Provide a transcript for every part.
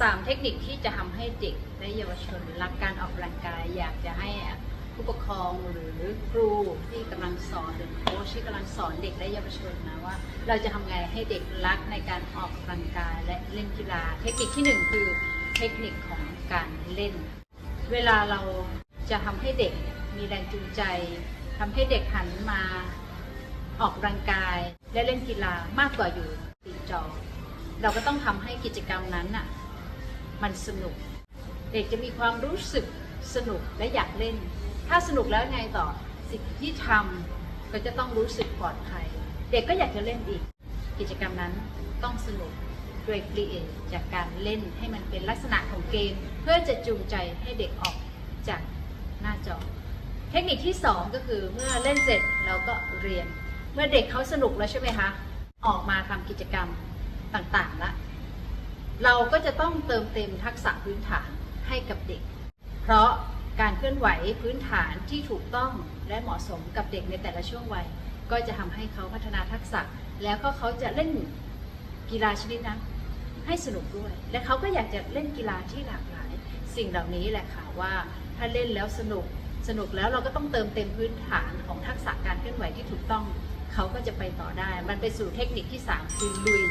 สามเทคนิคที่จะทำให้เด็กและเยาวชนรักการออกกำลังกาย อยากจะให้ผู้ปกครองหรือครูที่กำลังสอนหรือโค้ชที่กำลังสอนเด็กและเยาวชนนะว่า เราจะทำไงให้เด็กรักในการออกกำลังกายและเล่นกีฬา เทคนิคที่หนึ่งคือเทคนิคของการเล่น เวลาเราจะทำให้เด็กมีแรงจูงใจทำให้เด็กหันมาออกกำลังกายและเล่นกีฬามากกว่าอยู่ติดจอเราก็ต้องทำให้กิจกรรมนั้นน่ะ มันสนุก เด็กจะมีความรู้สึกสนุกและอยากเล่น ถ้าสนุกแล้วไงต่อสิ่งที่ทำก็จะต้องรู้สึกปลอดภัย เด็กก็อยากจะเล่นอีก กิจกรรมนั้นต้องสนุกด้วยครีเอทจากการเล่นให้มันเป็นลักษณะของเกม เพื่อจะจูงใจให้เด็กออกจากหน้าจอ เทคนิคที่ 2 ก็คือเมื่อเล่นเสร็จเราก็เรียน เมื่อเด็กเขาสนุกแล้วใช่ไหมคะ ออกมาทำกิจกรรมต่างๆละ เราก็จะต้องเติมเต็มทักษะพื้นฐานให้กับเด็ก เพราะการเคลื่อนไหวพื้นฐานที่ถูกต้องและเหมาะสมกับเด็กในแต่ละช่วงวัย ก็จะทำให้เขาพัฒนาทักษะ แล้วก็เขาจะเล่นกีฬาชนิดนั้นให้สนุกด้วย และเขาก็อยากจะเล่นกีฬาที่หลากหลาย สิ่งเหล่านี้แหละค่ะว่าถ้าเล่นแล้วสนุกสนุกแล้วเราก็ต้องเติมเต็มพื้นฐานของทักษะการเคลื่อนไหวที่ถูกต้อง เขาก็จะไปต่อได้ มันไปสู่เทคนิคที่ 3 คือลุย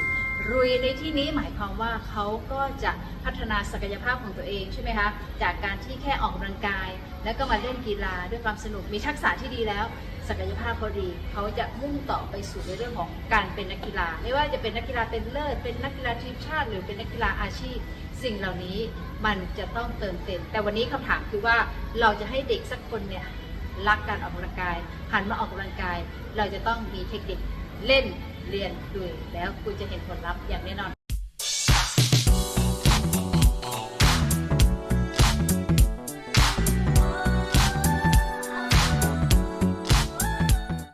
ลุยในที่นี้หมายความว่าเขาก็จะพัฒนาศักยภาพของตัวเองใช่ไหมคะ จากการที่แค่ออกกำลังกาย แล้วก็มาเล่นกีฬาด้วยความสนุก มีทักษะที่ดีแล้ว ศักยภาพเขาดี เขาจะมุ่งต่อไปสู่ในเรื่องของการเป็นนักกีฬา ไม่ว่าจะเป็นนักกีฬาเป็นเลิศ เป็นนักกีฬาทีมชาติ หรือเป็นนักกีฬาอาชีพ สิ่งเหล่านี้มันจะต้องเติมเต็ม แต่วันนี้คำถามคือว่าเราจะให้เด็กสักคนเนี่ยรักการออกกำลังกายหันมาออกกำลังกาย เราจะต้องมีเทคนิคเล่น เรียนดูแล้วคุณจะเห็นผลลัพธ์อย่างแน่นอน